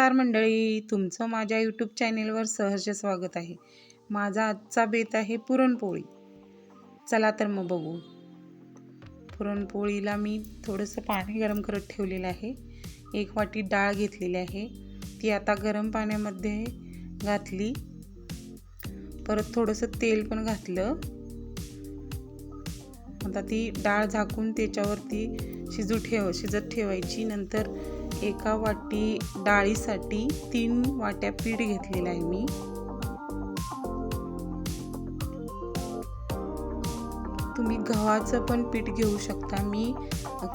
नमस्कार मंडळी तुमचं माझ्या यूट्यूब चॅनेलवर सहर्ष स्वागत आहे. माझा आजचा बेत आहे पुरणपोळी. चला तर मग बघू. पुरणपोळीला मी थोडंसं पाणी गरम करत ठेवलेलं आहे. एक वाटी डाळ घेतलेली आहे. ती आता गरम पाण्यामध्ये घातली. परत थोडंसं तेल पण घातलं. आता ती डाळ झाकून त्याच्यावरती शिजू ठेव शिजत ठेवायची. नंतर एका वाटी डाळीसाठी तीन वाट्या पीठ घेतलेलं आहे मी. तुम्ही गव्हाचं पण पीठ घेऊ शकता मी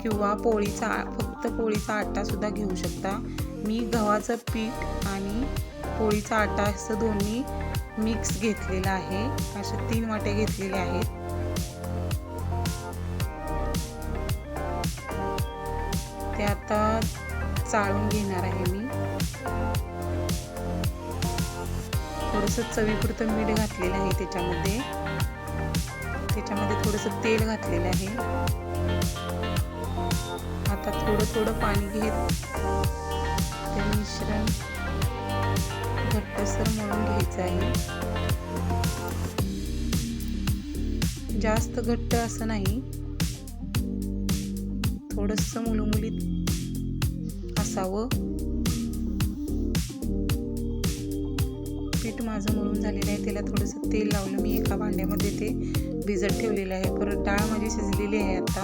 किंवा पोळीचा फक्त पोळीचा आटा सुद्धा घेऊ शकता. मी गव्हाचं पीठ आणि पोळीचा आटा असं दोन्ही मिक्स घेतलेला आहे. अशा तीन वाट्या घेतलेल्या आहेत. ते आता चाळून घेणार आहे मी. थोडंसं चवीपुरतं मीठ घातलेलं आहे त्याच्यामध्ये. त्याच्यामध्ये थोडंसं तेल घातलेलं आहे. आता थोडं थोडं पाणी घेत ते मिश्रण घट्टसर म्हणून घ्यायचं आहे. जास्त घट्ट असं नाही. थोडंसं मुलमुलीत असावं? पीठ माझं मळून झालेलं आहे. त्याला थोडंसं तेल लावलं. मी एका भांड्यामध्ये ते भिजत ठेवलेलं आहे. परत डाळ माझी शिजलेली आहे आता.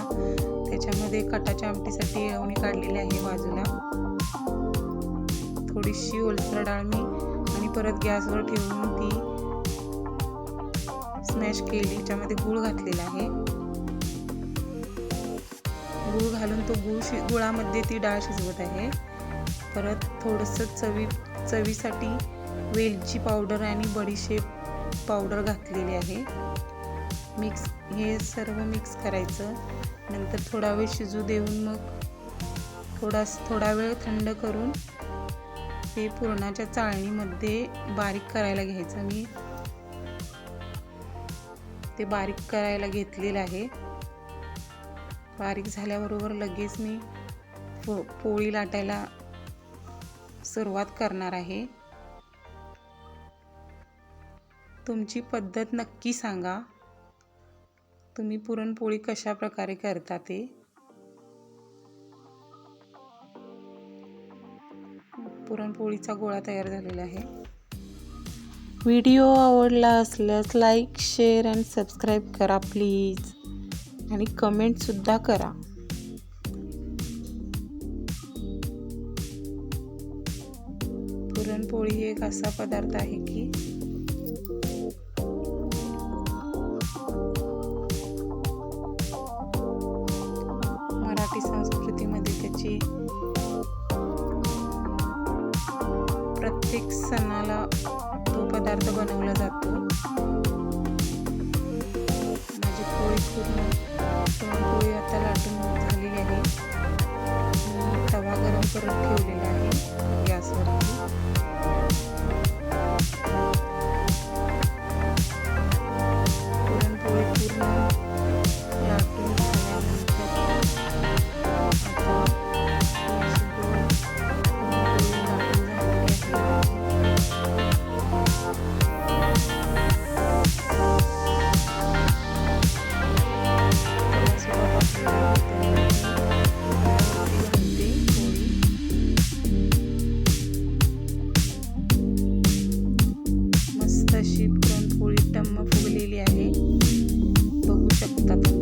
त्याच्यामध्ये कटाच्या आमटीसाठी अवणी काढलेली आहे बाजूला. थोडीशी ओलसर डाळ मी आणि परत गॅसवर ठेवून ती स्मॅश केली. त्याच्यामध्ये गूळ घातलेला आहे. गूळ घालून तो गूळ शि गुळामध्ये ती डाळ शिजवत आहे. परत थोडंसं चवी चवीसाठी वेलची पावडर आणि बडीशेप पावडर घातलेली आहे. मिक्स हे सर्व मिक्स करायचं. नंतर थोडा वेळ शिजू देऊन मग थोडा थोडा वेळ थंड करून ते पुरणाच्या चाळणीमध्ये बारीक करायला घ्यायचं. मी ते बारीक करायला घेतलेलं आहे. बारीक झाल्याबरोबर लगेच मी पो पोळी लाटायला सुरुवात करणार आहे. तुमची पद्धत नक्की सांगा. तुम्ही पुरणपोळी कशा प्रकारे करता ते? पुरणपोळीचा गोळा तयार झालेला आहे. व्हिडिओ आवडला असल्यास लाईक शेअर अँड सबस्क्राईब करा प्लीज. आणि कमेंटसुद्धा करा. पुरणपोळी एक असा पदार्थ आहे की मराठी संस्कृतीमध्ये त्याची प्रत्येक सणाला तो पदार्थ बनवला जातो. पूर्ण पुरणपोळी आता लाटून झालेली आहे तवा गरम करून ठेवू. Kapstadt.